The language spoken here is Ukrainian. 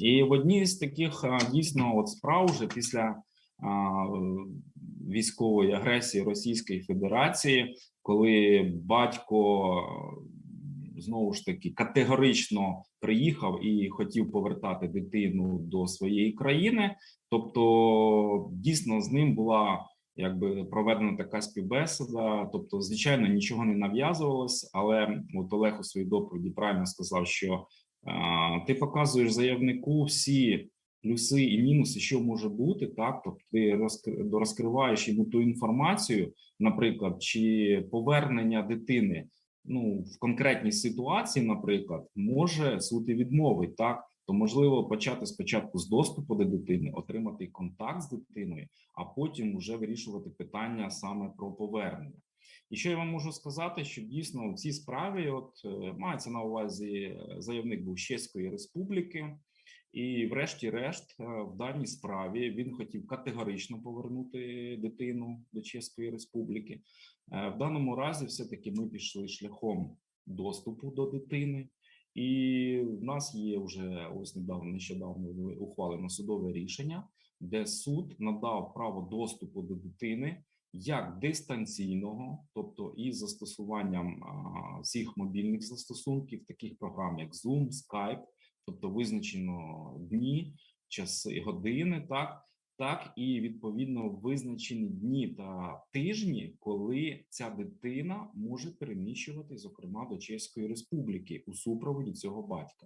І в одній з таких дійсно от справ вже після а, військової агресії Російської Федерації, коли батько е, знову ж таки категорично приїхав і хотів повертати дитину до своєї країни, тобто дійсно з ним була. Якби проведена така співбесіда, тобто, звичайно, нічого не нав'язувалось, але от Олег у своїй доповіді правильно сказав, що ти показуєш заявнику всі плюси і мінуси, що може бути, так тобто ти розкр- розкриваєш йому ту інформацію, наприклад, чи повернення дитини ну в конкретній ситуації, наприклад, може суд і відмовить, так то можливо почати спочатку з доступу до дитини, отримати контакт з дитиною, а потім вже вирішувати питання саме про повернення. І що я вам можу сказати, що дійсно в цій справі, от е, мається на увазі е, заявник був Чеської Республіки, і, врешті-решт, е, в даній справі він хотів категорично повернути дитину до Чеської Республіки. В даному разі, все-таки ми пішли шляхом доступу до дитини, і в нас є вже ось недавно нещодавно ухвалено судове рішення, де суд надав право доступу до дитини як дистанційного, тобто із застосуванням всіх мобільних застосунків, таких програм як Zoom, Skype, тобто визначено дні, часи, години, так, так і відповідно визначені дні та тижні, коли ця дитина може переміщувати, зокрема до Чеської Республіки у супроводі цього батька.